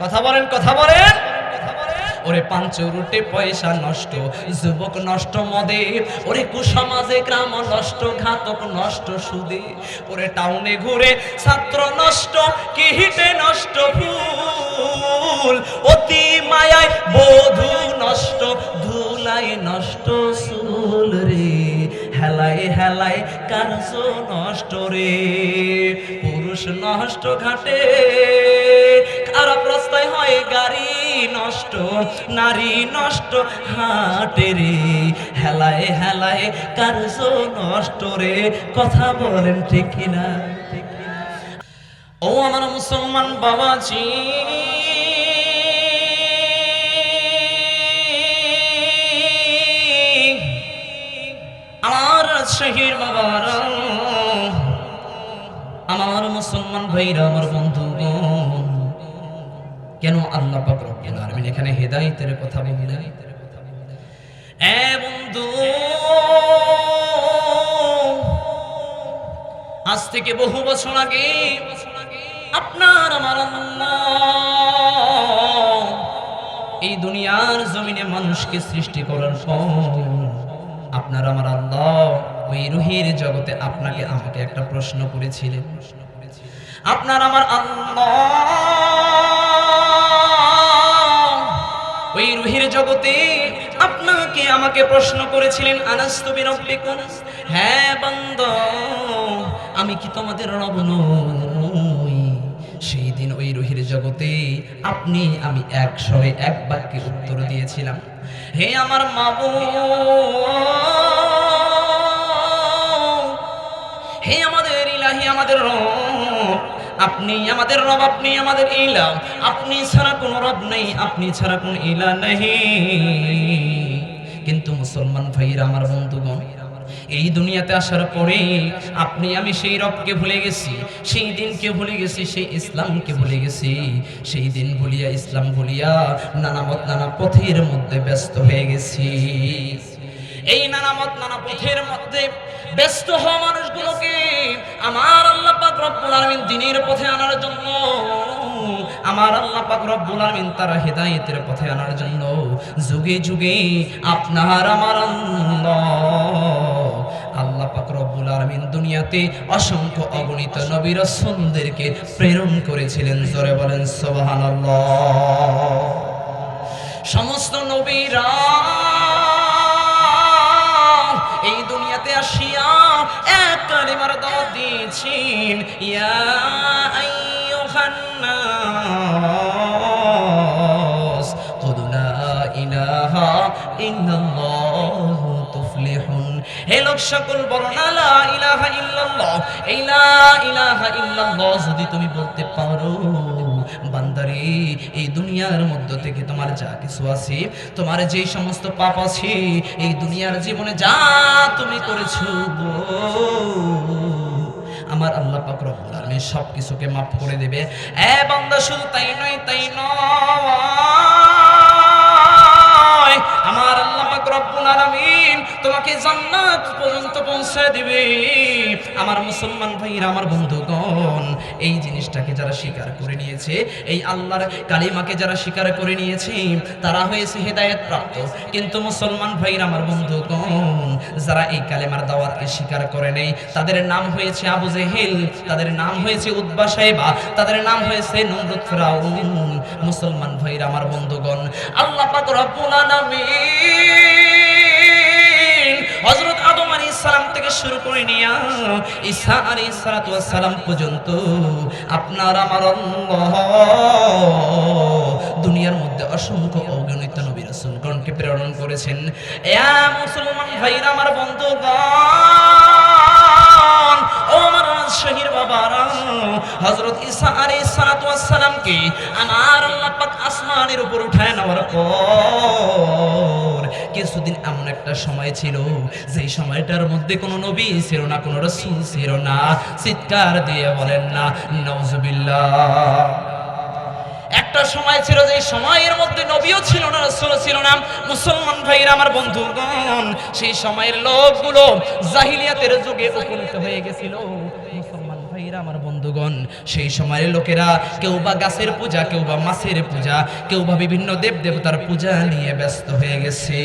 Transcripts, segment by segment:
কথা বলেন কথা বলেন ওরে পাঞ্চ রুটে পয়সা নষ্ট, যুবক নষ্ট মদে। ওরে কুসমাজে গ্রাম নষ্ট, ঘাতক নষ্ট সুদে। ওরে টাউনে ঘুরে ছাত্র নষ্ট, কি হিটে নষ্ট ফুল অতি মায়ায় বধু নষ্ট, ধুলাই নষ্ট সুল রে। হেলায় হেলায় কার্য নষ্ট রে। পুরুষ নষ্ট ঘাটে। খারাপ রাস্তায় হয় গাড়ি নষ্ট, নারী নষ্ট, হাটে রে, হেলায় হেলায় কার্য নষ্ট রে, কথা বলেন ঠিক কিনা? ও আমার মুসলমান বাবাজি, আমার শহীর বাবারা, আমার মুসলমান ভাইরা, আমার বন্ধুগণ কেন আল্লাহ পাক রব্বুল আলামিন এখানে হেদায়েতের কথা বললেন? এ আজ থেকে বহু বছর আগে আপনার, আমার এই দুনিয়ার জমিনে মানুষকে সৃষ্টি করার আপনার, আমার আল্লাহ, ওই রুহির জগতে আপনাকে আমাকে একটা প্রশ্ন করেছিলেন। আপনার, আমার আল্লাহ ওই রুহির জগতে আপনাকে আমাকে প্রশ্ন করেছিলেন আনাস্তবি রব্বিকুম হ্যাঁ বান্দ আমি কি তোমাদের রব নই? সেই দিন ওই রুহির জগতে আপনি, আমি এক স্বরে এক বাক্যে উত্তর দিয়েছিলাম, হে আমার মাবু হে আমাদের ইলাহি, আমাদের রব আপনি আমাদের রব, আপনি আমাদের ইলা আপনি ছাড়া কোনো রব নেই, আপনি ছাড়া কোনো ইলা নেই। কিন্তু মুসলমান ভাইরা আমার বন্ধুগণ, এই দুনিয়াতে আসার পরে আপনি, আমি সেই রবকে ভুলে গেছি, সেই দিনকে ভুলে গেছি, সেই ইসলামকে ভুলে গেছি, সেই দিন ভুলিয়া, ইসলাম ভুলিয়া নানা নানা পথের মধ্যে ব্যস্ত হয়ে গেছি। এই নানা মত নানা পথের মধ্যে ব্যস্ত হওয়া মানুষগুলোকে আমার আল্লাহ পাক রব্বুল আলামিন দিনের পথে আনার জন্য, আমার আল্লাহ পাক রব্বুল আলামিন তারা হেদায়েতের পথে আনার জন্য যুগে যুগে আপনার, আমার আল্লাহ আল্লাহ পাক রব্বুল আলামিন দুনিয়াতে অসংখ্য অগণিত নবী রাসূলদেরকে প্রেরণ করেছিলেন। জোরে বলেন, সুবহানাল্লাহ। দিয়েছেন ইয়া ইলাহা সকল ইলাহা ইলাহা যদি তুমি বলতে পারো, বান্দারে, এই দুনিয়ার মধ্য থেকে তোমার যা কিছু আছে, তোমার যে সমস্ত পাপ আছে, এই দুনিয়ার জীবনে যা তুমি করেছ আমার আল্লাহ পাক রব্বুল আলামিন সব কিছুকে মাফ করে দেবে। এ বান্দা, শুধু তাই নয় তাই নয়। তোমাকে জান্নাত পর্যন্ত পৌঁছে দিবে। আমার মুসলমান ভাইরা আমার বন্ধুগণ, এই জিনিসটাকে যারা স্বীকার করে নিয়েছে, এই আল্লাহর কালিমাকে যারা স্বীকার করে নিয়েছে, তারা হয়েছে প্রাপ্ত কিন্তু মুসলমান ভাইরা আমার বন্ধুগণ, যারা এই কালেমার দাওয়াতকে স্বীকার করে নেই, তাদের নাম হয়েছে আবু জেহেল, তাদের নাম হয়েছে উদ্বা সাহেবা, তাদের নাম হয়েছে নমরুদ মুসলমান ভাইরা আমার বন্ধুগণ, আল্লাহ পাক রব্বুল আলামিন সালাম থেকে শুরু করে নিয়া ঈসা ওয়াস সালাম পর্যন্ত আপনার আমার দুনিয়ার মধ্যে অসংখ্য অগণিত নবী রাসূলগণকে প্রেরণ করেছেন। এয়া মুসলমান ভাইরা, আমার বন্ধুগণ, ও আমার শহীদ হযরত আসমানের উপর উঠায় নেওয়ার পর কিছুদিন এমন একটা সময় ছিল, যেই সময়টার মধ্যে কোনো নবী ছিল না, কোনো রসুল ছিল না। চিৎকার দিয়ে বলেন না নওজুবিল্লাহ একটা সময় ছিল যে সময়ের মধ্যে নবীও ছিল না রসুল ছিল না। মুসলমান ভাইরা, আমার বন্ধুগণ, সেই সময়ের লোকগুলো জাহিলিয়াতের যুগে উপনীত হয়ে গেছিল। ভাইরা, আমার বন্ধুগণ, সেই সময়ের লোকেরা, কেউ বা গাছের পূজা, কেউ বা মাছের পূজা, কেউ বা বিভিন্ন দেব দেবতার পূজা নিয়ে ব্যস্ত হয়ে গেছে।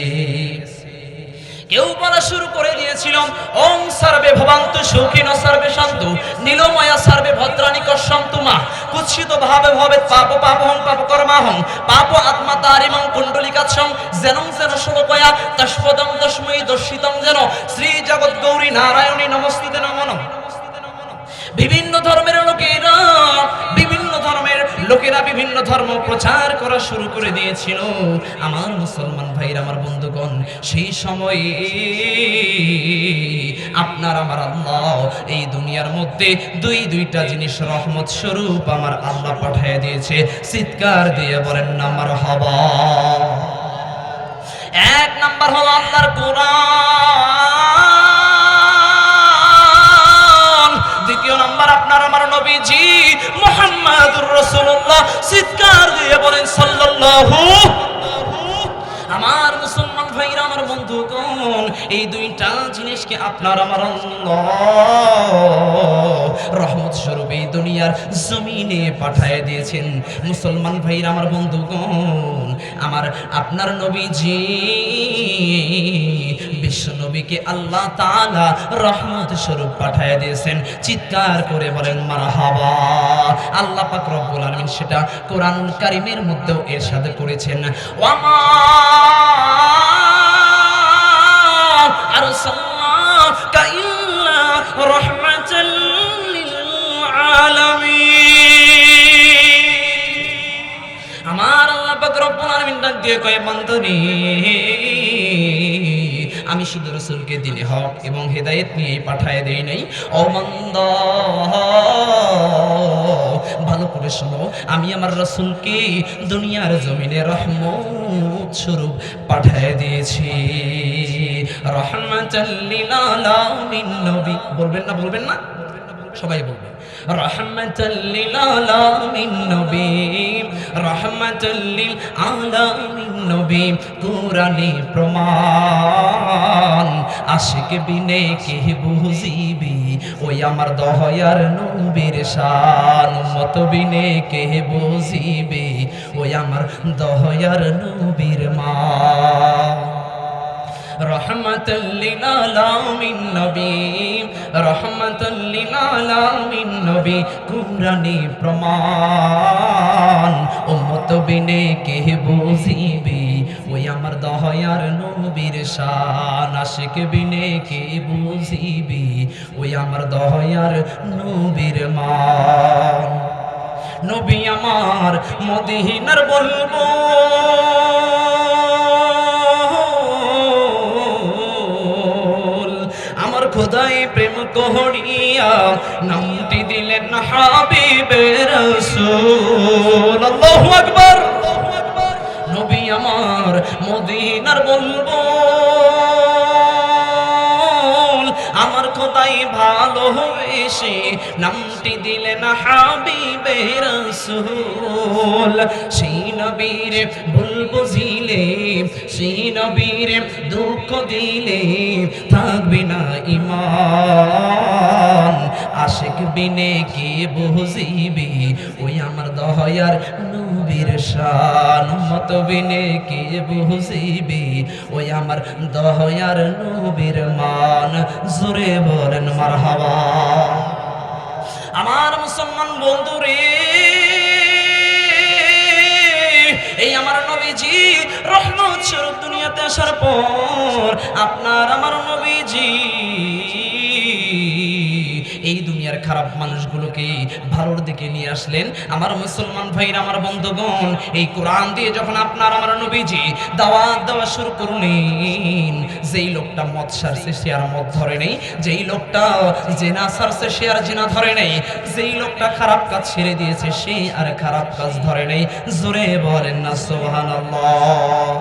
কেউ বলা শুরু করে দিয়েছিল ওং সর্বে ভবান্তু সুখিন সর্বে শান্তু, নীলময়া সর্বে ভদ্রাণী কশ্যন্তু মা, কুৎসিত ভাবে ভবে পাপ পাপহং পাপ কর্মাহং, পাপ আত্মা তারিমং কুণ্ডলিকাচ্ছং যেনং যেন শ্লোকয়া, তস্পদং তস্মৈ দর্শিতং যেন শ্রী জগৎ গৌরী নারায়ণী নমস্তুতে নমনম। বিভিন্ন ধর্মের লোকেরা, বিভিন্ন ধর্মের লোকেরা বিভিন্ন ধর্ম প্রচার করা শুরু করে দিয়েছিল। আমার মুসলমান ভাইরা, আমার বন্ধুগণ, সেই সময়ে আপনার, আমার আল্লাহ, এই দুনিয়ার মধ্যে দুই, দুইটা জিনিস রহমত স্বরূপ আমার আল্লাহ পাঠিয়ে দিয়েছে। চিৎকার দিয়ে বলেন না আমার হবা। এক নাম্বার হলো আল্লাহর কোরআন। আপনার আমার নবীজি মোহাম্মদুর রাসূলুল্লাহ চিৎকার দিয়ে বলেন সাল্লাল্লাহু আমার মুসলমান ভাইরা আমার বন্ধুগণ এই দুইটা জিনিসকে আপনার আমার রহমত স্বরূপ এই দুনিয়ার জমিনে পাঠায় দিয়েছেন। মুসলমান ভাইরা আমার বন্ধুগণ আমার আপনার নবীজি, বিশ্ব নবীকে আল্লাহ তাআলা রহমত স্বরূপ পাঠায় দিয়েছেন। চিৎকার করে বলেন, মারহাবা। আল্লাহ পাক রব্বুল আলামিন সেটা কোরআন কারীমের মধ্যেও এর সাথে করেছেন ওয়ামা ইল্লা রাহমাতাল লিল আলামিন আমার আল্লাহ পাক রব্বুল আলামিন ডাক দিয়ে কয় বান্দরে আমি শুধু রসুলকে দিনে হক এবং হেদায়েত নিয়ে পাঠায় দেই নাই। অমন্দ ভালো করে শোনো, আমি আমার রসুলকে দুনিয়ার জমিনে রহমত স্বরূপ পাঠায় দিয়েছি। রহমাতাল্লিল আলামিন নবী বলবেন না বলবেন না? সবাই বলবে। রহমতুল্লিল আলামিন নবী রহমতুল্লিল আলামিন নবী কুরআনে প্রমাণ, আশিক বিনে কে বুঝিবি? ওই আমার দহয়ার নবীর শান মত বিনে কে বুঝিবি? ওই আমার দহয়ার নবীর মা। রহমতুল্লিল আলামিন নবী রহমতুল্লিল আলামিন নবী, কুরআনে প্রমাণ। উম্মত বিনে কে বুঝিবি, ওই আমার দহয়ার নবীর শান। আশিক বিনে কে বুঝিবি, ওই আমার দহয়ার নবীর নবী আমার মদিনার বলব প্রেম নামটি দিলেন হাবিবের রাসূল। আল্লাহু আকবার। নবী আমার মদিনার বলব আমার খোদাই ভালো হয়েছে, নামটি দিলেন হাবিবে রসুল। সেই নবীর ভুল বুঝিলে, সেই নবীর দুঃখ দিলে থাকবে না ইমান আশেক বিনে কে বুঝিবি? ওই আমার দহয়ার নবীর শান। মত বিনে কে বুঝিবি? ওই আমার দহয়ার নবীর মান। জোরে বলেন, মারহাবা। আমার মুসলমান বন্ধু রে রহমত স্বরূপ দুনিয়াতে আসার পর আপনার আমার নবীজি দুনিয়ার খারাপ মানুষগুলোকে ভালোর দিকে নিয়ে আসলেন। আমার মুসলমান ভাইরা, আমার বন্ধুগণ, এই কোরআন দিয়ে যখন আপনার আমার নবীজি দাওয়াত দেওয়া শুরু করলেন, যেই লোকটা মদ সারছে সে আর মদ ধরে নেই, যেই লোকটা জেনা সারছে সে আর জেনা ধরে নেই, যেই লোকটা খারাপ কাজ ছেড়ে দিয়েছে সে আর খারাপ কাজ ধরে নেই। জোরে বলেন না, সুবহানাল্লাহ।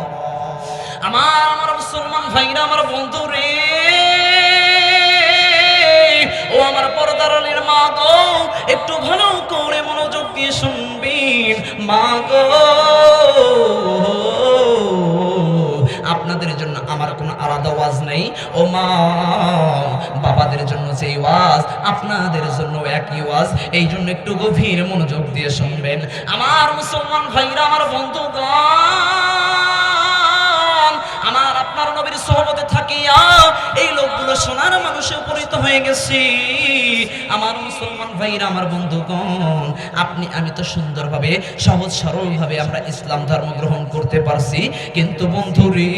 আমার আমার মুসলমান ভাইরা, আমার বন্ধু রে ও আমার পর্দারলের মা গো, একটু ভালো করে মনোযোগ দিয়ে শুনবেন। মা গো, আপনাদের জন্য আমার কোনো আলাদা ওয়াজ নেই। ও মা, বাবাদের জন্য যে ওয়াজ, আপনাদের জন্য একই ওয়াজ। এই জন্য একটু গভীর মনোযোগ দিয়ে শুনবেন। আমার মুসলমান ভাইরা, আমার বন্ধুগণ, আমার আপনার নবীর সোহবতে থাকিয়া এই গেছি। আমার মুসলমান ভাইরা, আমার বন্ধুগণ, আপনি, আমি তো সুন্দরভাবে, সহজ সরলভাবে আমরা ইসলাম ধর্ম গ্রহণ করতে পারছি। কিন্তু বন্ধুরি,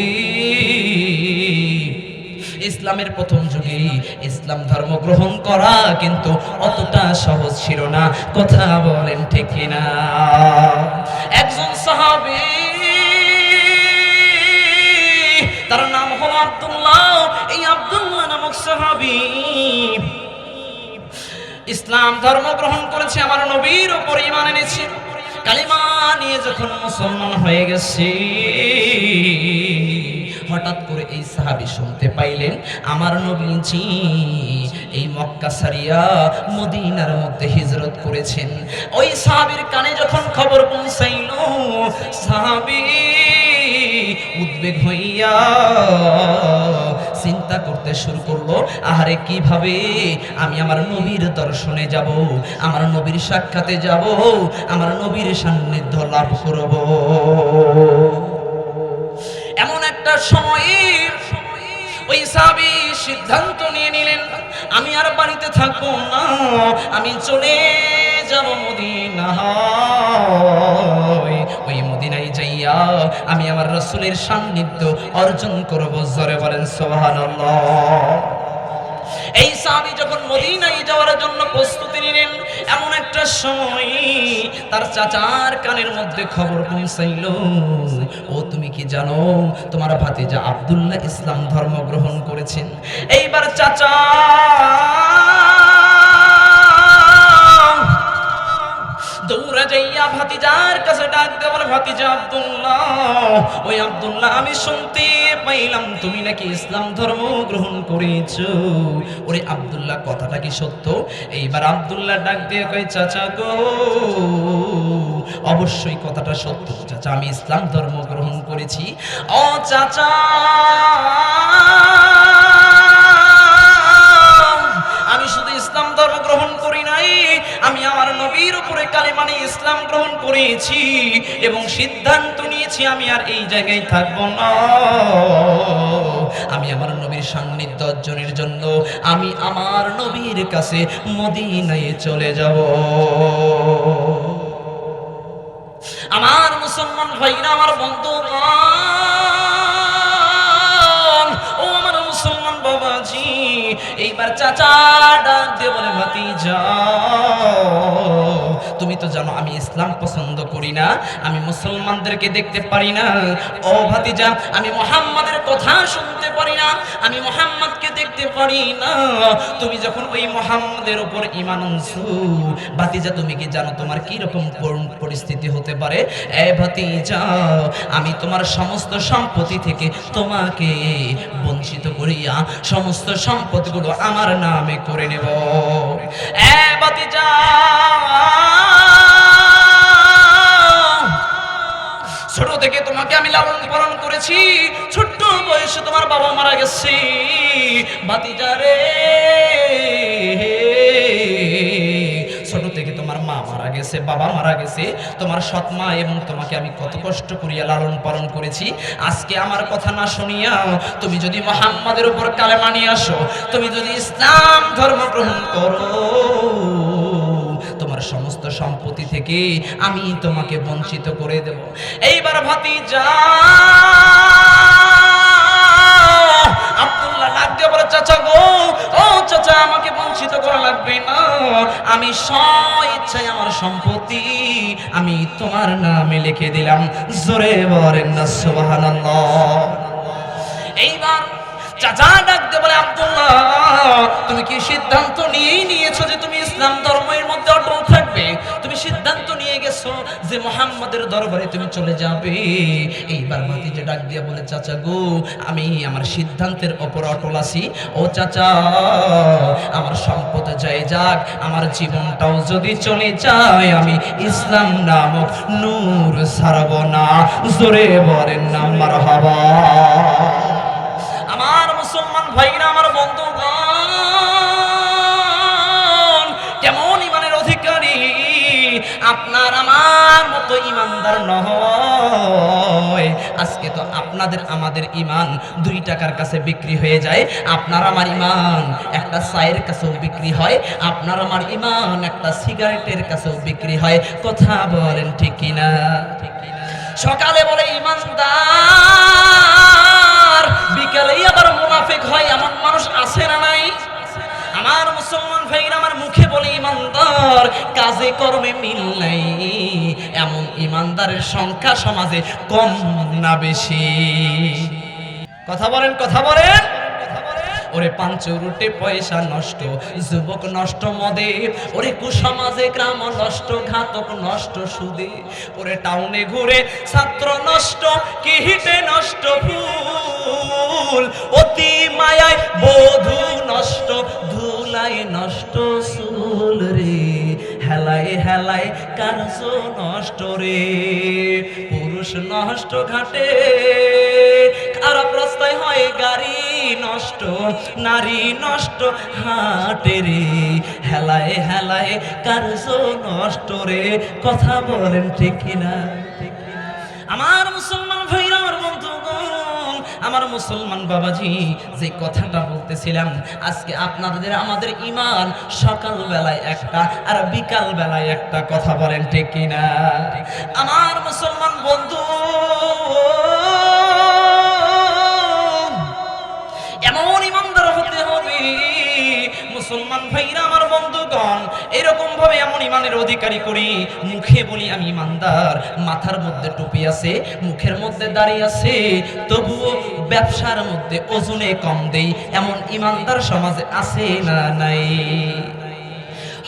ইসলামের প্রথম যুগে ইসলাম ধর্ম গ্রহণ করা কিন্তু অতটা সহজ ছিল না। কথা বলেন ঠিক না একজন সাহাবী, তার নাম হলো আব্দুল্লাহ। এই আব্দুল্লাহ ইসলাম ধর্ম গ্রহণ করেছে আমার নবীর উপর ইমান এনেছে। কালিমা নিয়ে যখন মুসলমান হয়ে গেছে, হঠাৎ করে এই সাহাবি শুনতে পাইলেন, আমার নবীজি, এই মক্কা সারিয়া মদিনার মধ্যে হিজরত করেছেন। ওই সাহাবীর কানে যখন খবর পৌঁছাইল, সাহাবি উদ্বেগ হইয়া চিন্তা করতে শুরু করল। আহারে, কীভাবে? আমি আমার নবীর দর্শনে যাব, আমার নবীর সাক্ষাতে যাব, আমার নবীর সান্নিধ্য লাভ করব। এমন একটা সময়ে ওই সাবি সিদ্ধান্ত নিয়ে নিলেন, আমি আর বাড়িতে থাকব না, আমি চলে যাব মদিনা মদিনায় আমি আমার রসুলের সান্নিধ্য অর্জন করব। জোরে বলেন সোহানাল্লাহ এই সাহাবি যখন মদিনায় যাওয়ার জন্য প্রস্তুতি নিলেন, এমন একটা সময় তার চাচার কানের মধ্যে খবর পৌঁছাইল, ও, তুমি কি জানো, তোমার ভাতিজা আব্দুল্লাহ ইসলাম ধর্ম গ্রহণ করেছেন। এইবার চাচা যাইয়া ভাতিজার কাছে ডাক দে বলে, ভাতিজা আব্দুল্লাহ, ওই আব্দুল্লাহ, আমি শুনতে পাইলাম তুমি নাকি ইসলাম ধর্ম গ্রহণ করেছ। ওরে আব্দুল্লাহ, কথাটা কি সত্য? এইবার আব্দুল্লাহ ডাক দিয়ে কই চাচা গো, অবশ্যই কথাটা সত্য। চাচা, আমি ইসলাম ধর্ম গ্রহণ করেছি। ও চাচা নবীর উপরে কালিমানি ইসলাম গ্রহণ করেছি এবং সিদ্ধান্ত নিয়েছি আমি আর এই জায়গায় থাকব না। আমি আমার নবীর সান্নিধ্য অর্জনের জন্য আমি আমার নবীর কাছে মদিনায় চলে যাব। আমার মুসলমান ভাইরা, আমার বন্ধু ও আমার মুসলমান বাবাজি, এইবার চাচা ডাক দিয়ে বলে, ভাতিজা তুমি তো জানো আমি ইসলাম পছন্দ করি না, আমি মুসলমানদেরকে দেখতে পারি না। ও ভাতিজা, আমি মোহাম্মদের কথা শুনতে পারি না, আমি মোহাম্মদকে দেখতে পারি না। তুমি যখন ওই মোহাম্মদের উপর ইমান আনছো, ভাতিজা, তুমি কি জানো তোমার কি রকম পর- পরিস্থিতি হতে পারে? এ ভাতিজা, আমি তোমার সমস্ত সম্পত্তি থেকে তোমাকে বঞ্চিত করিয়া সমস্ত সম্পদগুলো আমার নামে করে নেব। এ ভাতিজা ছোট থেকে তোমাকে আমি লালন পালন করেছি। ছোট্ট বয়সে তোমার বাবা মারা গেছে। বাতিজা রে। ছোট থেকে তোমার মা মারা গেছে, বাবা মারা গেছে। তোমার এবং তোমাকে আমি কত কষ্ট করিয়া লালন পালন করেছি। আজকে আমার কথা না শুনিয়া তুমি যদি মোহাম্মদের উপর কালেমা নিয়ে আসো, তুমি যদি ইসলাম ধর্ম গ্রহণ করো সমস্ত সম্পত্তি থেকে আমি তোমাকে বঞ্চিত করে দেব। এইবার ভাতিজা, আব্দুল্লাহ ডাক বলে, চাচা গো, ও চাচা, আমাকে বঞ্চিত করা লাগবে না। আমি স্ব ইচ্ছায় আমার সম্পত্তি আমি তোমার নামে লিখে দিলাম। জোরে বলেন না, সুবহানাল্লাহ। এইবার চাচা ডাক দিয়ে বলে, আব্দুল্লাহ, তুমি কি সিদ্ধান্ত নিয়েই নিয়েছো যে তুমি ইসলাম ধর্মের মধ্যে অটল থাকবে? তুমি সিদ্ধান্ত নিয়ে গেছো যে মোহাম্মদের দরবারে তুমি চলে যাবে? এইবার ভাতিজা ডাক দিয়ে বলে, চাচা গো, আমি আমার সিদ্ধান্তের ওপর অটল আছি। ও চাচা, আমার সম্পদ যায় যাক, আমার জীবনটাও যদি চলে যায়, আমি ইসলাম নামক নূর সারব না। জোরে বলেন না, মারহাবা। আমার মুসলমান ভাইরা, আমার বন্ধুগণ কেমন ইমানের অধিকারী, আপনার আমার মতো ইমানদার নয়। আজকে তো আপনাদের, আমাদের ইমান দুই টাকার কাছে বিক্রি হয়ে যায়। আপনার আমার ইমান একটা চায়ের কাছেও বিক্রি হয়। আপনার আমার ইমান একটা সিগারেটের কাছেও বিক্রি হয়। কথা বলেন ঠিক কিনা? সকালে বলে, ইমানদার বিকালেই আবার মুনাফিক হয়, এমন মানুষ আছে না নাই? আমার মুসলমান ভাইরা আমার মুখে বলে, ইমানদার, কাজে কর্মে মিল নাই। এমন ইমানদারের সংখ্যা সমাজে কম না বেশি। কথা বলেন কথা বলেন। ওরে পাঞ্চ রুটে পয়সা নষ্ট, যুবক নষ্ট মদে, ওরে কুসমাজে গ্রাম নষ্ট, ঘাতক নষ্ট সুদে, ওরে টাউনে ঘুরে ছাত্র নষ্ট কিহিটে নষ্ট ফুল অতি মায়ায় বধু নষ্ট ধুলায় নষ্ট সুল রে হেলায় হেলায় কার্য নষ্ট রে, পুরুষ নষ্ট ঘাটে, খারাপ রাস্তায় হয় গাড়ি নষ্ট, নারী নষ্ট, হাটে রে। হেলায় হেলায় কার্য নষ্ট রে? কথা বলেন ঠিক কিনা? আমার মুসলমান ভাইরা, আমার বন্ধুগণ, আমার মুসলমান বাবাজি, যে কথাটা বলতেছিলাম, আজকে আপনাদের আমাদের ইমান সকাল বেলায় একটা আর বিকাল বেলায় একটা কথা বলেন ঠিক কিনা? আমার মুসলমান বন্ধু ইমানের অধিকারী করি, মুখে বলি আমি ইমানদার, মাথার মধ্যে টুপি আছে, মুখের মধ্যে দাঁড়িয়ে আছে, তবুও ব্যবসার মধ্যে ওজনে কম দেই, এমন ইমানদার সমাজে আছে না নাই?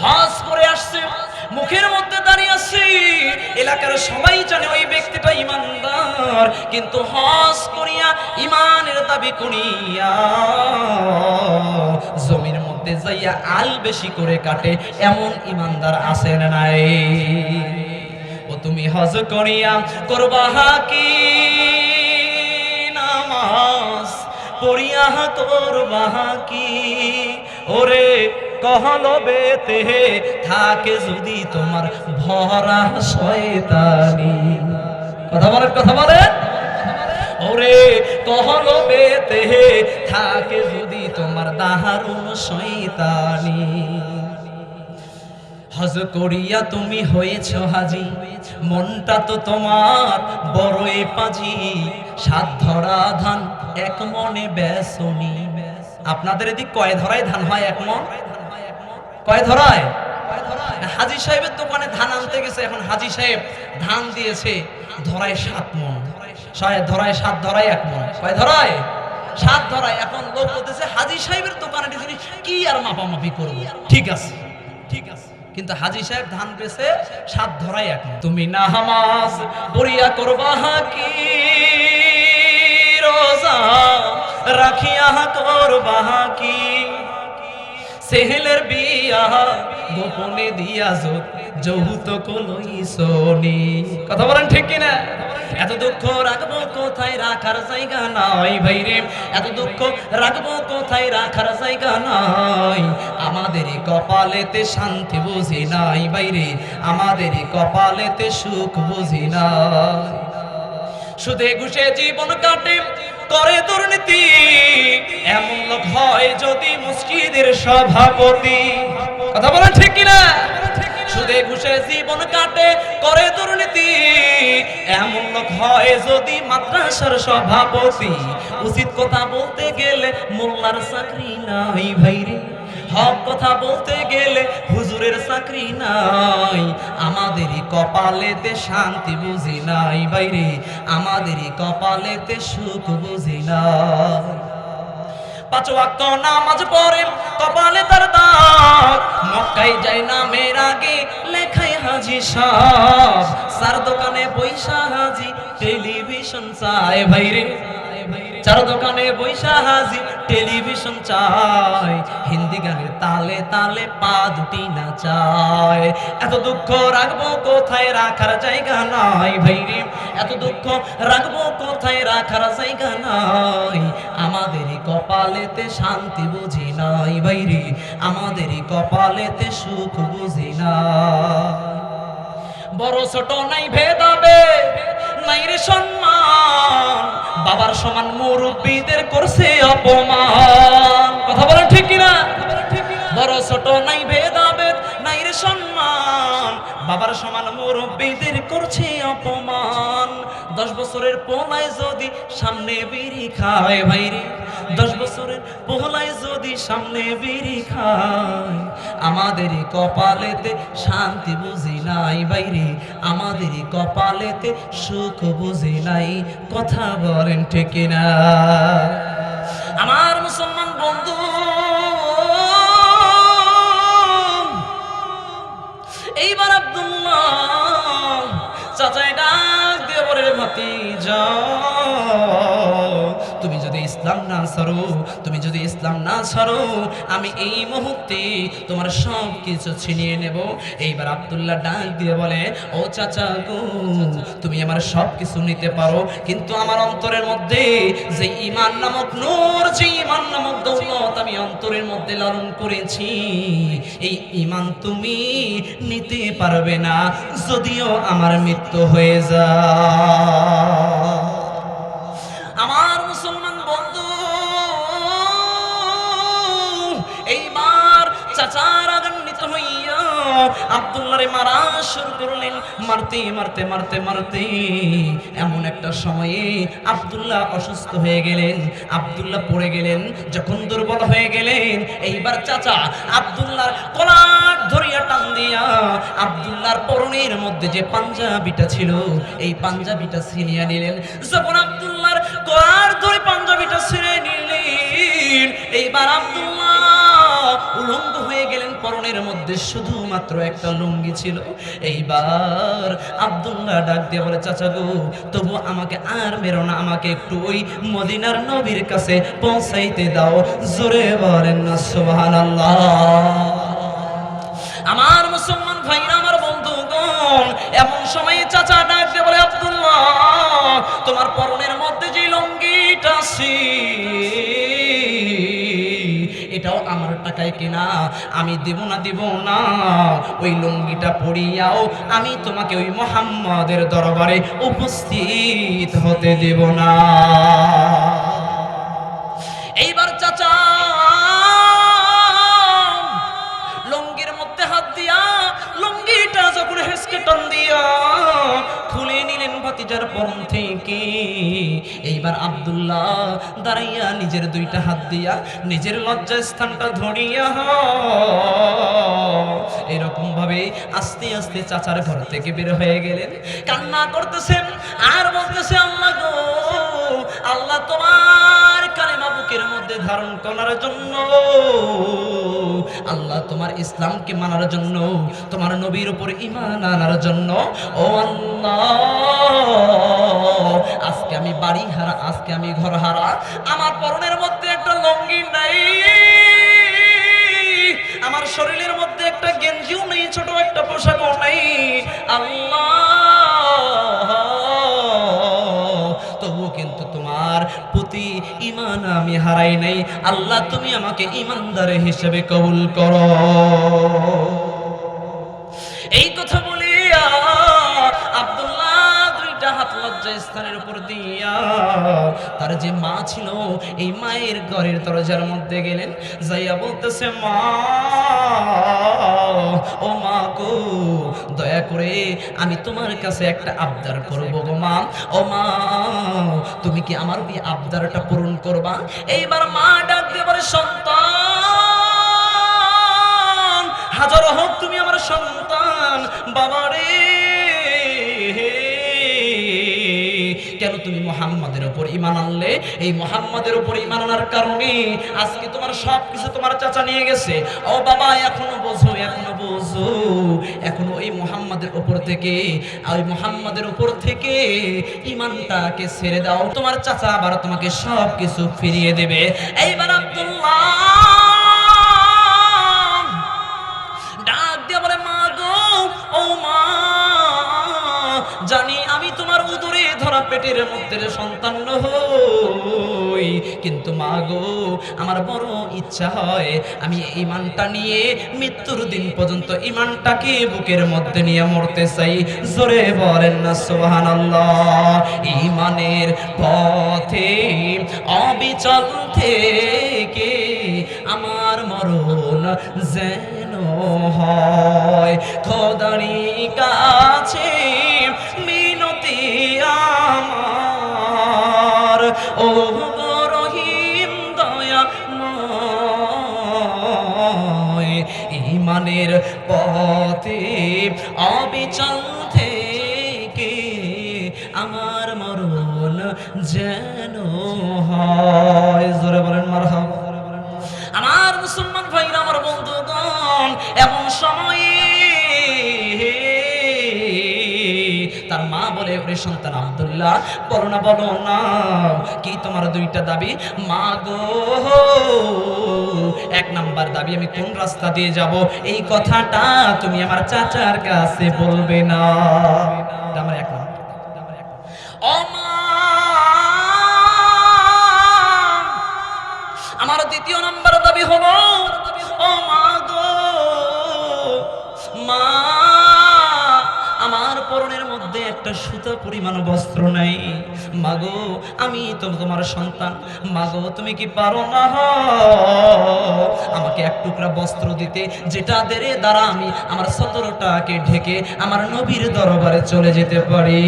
হজ করে আসছে, মুখের মধ্যে দাঁড়িয়ে আছে, এলাকার সবাই জানে ওই ব্যক্তিটা ইমানদার, কিন্তু হজ করিয়া ইমানের দাবি করিয়া জমির মধ্যে যাইয়া আল বেশি করে কাটে, এমন ইমানদার আছে নাই? ও তুমি হজ করিয়া করবা কি নামাজ পড়িয়া করবা কি ওরে কহলবেতে থাকে যদি তোমার ভরা শয়তানি। কথা বলেন কথা বলেন। ওরে কহলবেতে থাকে যদি তোমার দাহারুন শয়তানি। হজ করিয়া তুমি হয়েছ হাজি, মনটা তো তোমার বড়ই পাজি। সাত ধরা ধান, এক মনে বেসনি। আপনাদের এদিক কয় ধরায় ধান হয় এক মন? কয় ধরায়? হাজি সাহেবের দোকানে ধান আনতে গেছে, এখন হাজি সাহেব ধান দিয়েছে ধরায় সাত মন। সাহেব ধরায়, সাত ধরায়, এক মন কয় ধরায়? সাত ধরায়। এখন লোক বলতেছে, হাজি সাহেবের দোকানে জিনিস কি আর মাপামাপি করব। ঠিক আছে ঠিক আছে। কিন্তু হাজি সাহেব ধান পেছে সাত ধরাই এক তুমি না হামাস পড়িয়া করবা কি রোজা রাখিয়া করবা কি সেহেলের বিয়া গোপনে দিয়া যৌতুক লইসনি। কথা বলেন ঠিক কিনা? এত দুঃখ রাখব কোথায় রাখার জায়গা নাই ভাই রে এত দুঃখ রাখব কোথায় রাখার জায়গা নাই? আমাদেরই কপালেতে শান্তি বুঝি নাই বাইরে আমাদেরই কপালেতে সুখ বুঝি নাই। সুদে ঘুষে জীবন কাটে, করে দুর্নীতি। এমন লোক হয় যদি মসজিদের সভাপতি। কথা বলেন ঠিক কিনা? সুদে ঘুষে জীবন কাটে, করে দুর্নীতি। এমন লোক হয় যদি মাদ্রাসার সভাপতি। উচিত কথা বলতে গেলে মোল্লার চাকরি নাই ভাইরে। হক কথা বলতে গেলে হুজুরের চাকরি নাই। আমাদেরই কপালেতে শান্তি বুঝি নাই বাইরে আমাদেরই কপালেতে সুখ বুঝি নাই। পাঁচ ওয়াক্ত নামাজ পড়ে, কপালে তার দাগ। মক্কায় যায় নামের আগে লেখায় হাজি সাহ। সার দোকানে পয়সা হাজি, টেলিভিশন চায় ভাইরে। চার দোকানে বৈশা হাজি, টেলিভিশন চায় হিন্দি গানের তালে তালে পা দুটি না চায় এত দুঃখ রাখব কোথায় রাখার জায়গা নাই ভাইরে এত দুঃখ রাখব কোথায় রাখার জায়গা নাই। আমাদেরই কপালেতে শান্তি বুঝি নাই বাইরে আমাদের কপালেতে সুখ বুঝি না বড় ছোট নাই ভেদাবে নাই রে সম্মান, বাবার সমান মুরব্বীদের করছে অপমান। কথা বলেন ঠিক কিনা? বড় ছোট নাই ভেদাভেদ সম্মান। বাবার সমান মুরব্বীদের করছে অপমান। দশ বছরের পোলায় যদি সামনে বিড়ি খায় ভাইরে দশ বছরের পোলায় যদি সামনে বিড়ি খায় আমাদেরই কপালেতে শান্তি বুঝি নাই বাইরে আমাদের কপালেতে সুখ বুঝি নাই, কথা বলেন ঠিক না আমার মুসলমান বন্ধু এইবার আব্দুল্লাহ চাচাই ডাক দিয়ে বলে রে ভাতি যদি ইসলাম না ছাড়ো, তুমি যদি ইসলাম না ছাড়ো, আমি এই মুহূর্তে তোমার সব কিছু ছিনিয়ে নেব। এইবার আব্দুল্লাহ ডাক দিয়ে বলে, ও চাচা গো, তুমি আমার সব কিছু নিতে পারো, কিন্তু আমার অন্তরের মধ্যে যে ইমান নামক নূর, যে ইমান নামক দৌলত আমি অন্তরের মধ্যে লালন করেছি, এই ইমান তুমি নিতে পারবে না, যদিও আমার মৃত্যু হয়ে যায়। আমার হইয়া আব্দুল্লাহরে মারা শুরু করলেন, মারতে মারতে মারতে মারতে। এমন একটা সময়ে আব্দুল্লাহ অসুস্থ হয়ে গেলেন। পড়ে গেলেন, যখন দুর্বল হয়ে গেলেন, এইবার চাচা কলার ধরিয়া টান দিয়া পরনের মধ্যে যে পাঞ্জাবিটা ছিল, এই পাঞ্জাবিটা ছিনিয়ে নিলেন। যখন আব্দুল্লাহর কলার ধরে পাঞ্জাবিটা ছিঁড়ে নিলেন, এইবার আব্দুল্লাহ উলঙ্গ পরনের মধ্যে শুধুমাত্র একটা লুঙ্গি ছিল। এইবার আব্দুল্লাহ ডাক দিয়ে বলে, চাচা গো, তবু আমাকে আর মেরো না, আমাকে একটু ওই মদিনার নবীর কাছে পৌঁছাইতে দাও। জোরে বলেন না, সুবহানাল্লাহ। আমার মুসলমান ভাইরা, আমার বন্ধুগণ, এমন সময় চাচা ডাক দিয়ে বলে, আব্দুল্লাহ, তোমার পরনের মধ্যে যে লুঙ্গিটা এটাও টাকায় কেনা? আমি দেব না দেব না। ওই লুঙ্গিটা পরিয়াও আমি তোমাকে ওই মোহাম্মদের দরবারে উপস্থিত হতে দেব না। এইবার চাচা, লুঙ্গির মধ্যে হাত দিয়া লুঙ্গিটা যখন হেসকে টান দিয়া ভাতিজার পরম থেকে এইবার আবদুল্লাহ দাঁড়াইয়া নিজের দুইটা হাত দিয়া নিজের লজ্জা স্থানটা ধরিয়া এরকম ভাবে আস্তে আস্তে চাচার ঘর থেকে বের হয়ে গেলেন। কান্না করতেছেন, আর বলতেছে, আল্লাহ গো আল্লাহ তোমার কালেমা বুকের মধ্যে ধারণ করার জন্য, আল্লাহ তোমার ইসলামকে মানার জন্য, তোমার নবীর উপর ইমান আনার জন্য, ও আল্লাহ, আজকে আমি বাড়ি হারা, আজকে আমি ঘর হারা, আমার পরনের মধ্যে একটা লঙ্গি নাই, আমার শরীরের মধ্যে একটা গেঞ্জিও নেই, ছোট একটা পোশাকও নেই, আল্লাহ তোমার প্রতি ইমান আমি হারাই নাই। আল্লাহ, তুমি আমাকে ইমানদার হিসেবে কবুল করো। এই কথা বলিয়া দুইটা স্থানের উপর দিয়া তার যে মা ছিল, এই মায়ের ঘরের দরজার মধ্যে গেলেন। যাইয়া বলতেছে, মা করে আমি তোমার কাছে একটা আবদার করব গো মা। ও মা, তুমি কি আমার ওই আবদারটা পূরণ করবা? এইবার মা ডাক দিয়ে সন্তান, হাজার হোক তুমি আমার সন্তান। বাবারে কেন তুমি মোহাম্মদের উপর ইমান আনলে? এই মোহাম্মদের উপর ইমান আনার কারণে আজকে তোমার সব কিছু তোমার চাচা নিয়ে গেছে। ও বাবা, এখনও বোঝো এখনও বোঝো। এখনও এই মোহাম্মদের উপর থেকে, ওই মোহাম্মদের উপর থেকে ইমানটাকে ছেড়ে দাও। তোমার চাচা আবার তোমাকে সব কিছু ফিরিয়ে দেবে। এইবার পেটের মধ্যে সন্তান হই। কিন্তু মা গো, আমার বড় ইচ্ছা হয় আমি ইমানটা নিয়ে মৃত্যুর দিন পর্যন্ত ইমানটাকে বুকের মধ্যে নিয়ে মরতে চাই। জোরে বলেন না, সুবহানাল্লাহ। ইমানের পথে, অবিচল থেকে আমার মরণ যেন হয়। খোদারি কাছে ইমানের পথে অবিচল থেকে আমার মরণ যেন হয়। জোরে বলেন, মারহাবা। আমার মুসলমান ভাইরা, আমার বন্ধুগণ, এমন সময়ে বলে, ওরে সন্তান আবদুল্লাহ বলো না বলো না, কি তোমার দুইটা দাবি? মা গো, এক নাম্বার দাবি, আমি কোন রাস্তা দিয়ে যাব? এই কথাটা তুমি আমার চাচার কাছে বলবে না। আমার এক সুতা পরিমাণ বস্ত্র নাই। মাগো, আমি তো তোমার সন্তান। মাগো, তুমি কি পারো না? আমাকে এক টুকরা বস্ত্র দিতে, যেটা দেরে দ্বারা আমি আমার সতেরোটাকে ঢেকে আমার নবীর দরবারে চলে যেতে পারি।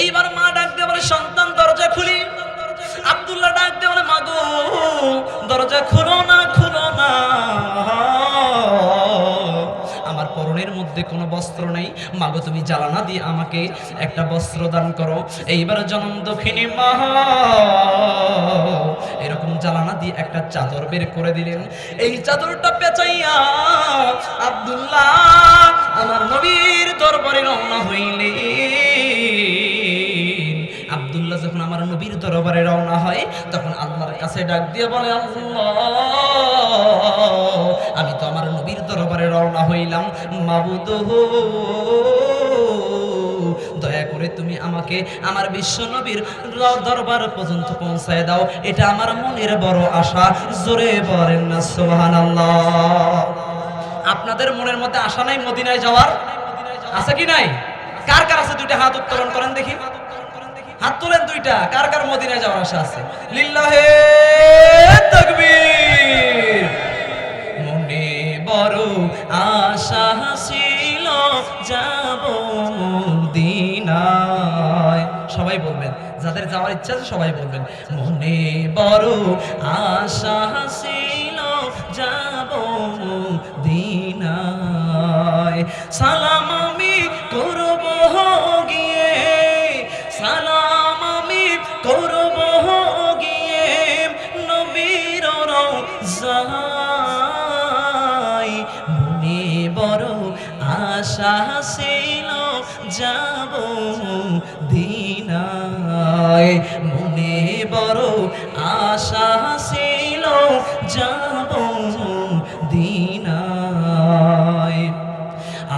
এইবার মা ডাক দিয়ে সন্তান, দরজা খুলি। আব্দুল্লাহ ডাক দিয়ে বলে, মাগো, দরজা খুলো না খুলো না। মধ্যে কোনো বস্ত্র নেই। মাগো, তুমি জ্বালানা দিয়ে আমাকে একটা বস্ত্র দান করো। এইবার জনম দক্ষিণী মা। এরকম জ্বালানা দিয়ে একটা চাদর বের করে দিলেন। এই চাদরটা পেঁচাইয়া আব্দুল্লাহ, আমার নবীর দরবারে রওনা হইলে আব্দুল্লাহ যখন আমার নবীর দরবারে রওনা হয়, তখন আল্লাহর কাছে ডাক দিয়ে বলে, আল্লাহ আমি তো আমার নবীর দরবারে রওনা হইলাম। মাবুদ দয়া করে তুমি আমাকে আমার বিশ্ব নবীর দরবার পর্যন্ত পৌঁছায় দাও। এটা আমার মনের বড় আশা। জোরে বলেন না, সুবহানাল্লাহ। আপনাদের মনের মধ্যে আশা নাই মদিনায় যাওয়ার? আছে কি নাই? কার কার আছে? দুইটা হাত উত্তোলন করেন দেখি। হাত তোলেন দুইটা। কার কার মদিনায় যাওয়ার আশা আছে? লিল্লাহে তাকবীর। বড় আশা ছিল যাব মদিনায়। সবাই বলবেন, যাদের যাওয়ার ইচ্ছা আছে সবাই বলবেন, মনে বড় আশা ছিল যাব মদিনায়। সালাম আমি করব দিনায় মনে বড় আশা ছিল যাব দিনায়।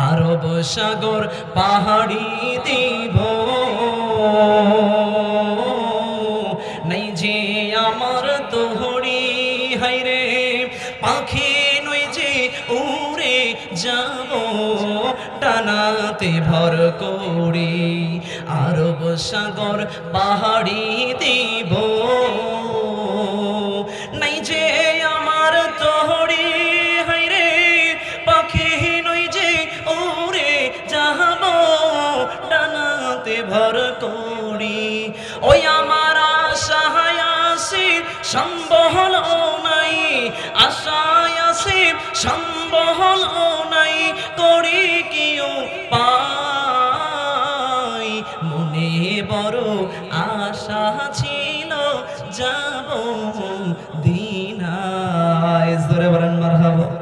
আরব সাগর পাহাড়ি টানাতে ভর করি, আরব সাগর পাহাড়ি দিব। নাই যে আমার তোহরি হাইরে পাখি নই যে উড়ে যাব। ডানাতে ভর করি, ওই আমার আশায় আসি সম্বহল নাই, আশায় আসি সম্বহল নাই, করি কিও পাই। মনে বড় আশা ছিল যাব দিনায়। জোরে বলেন মারহাবা।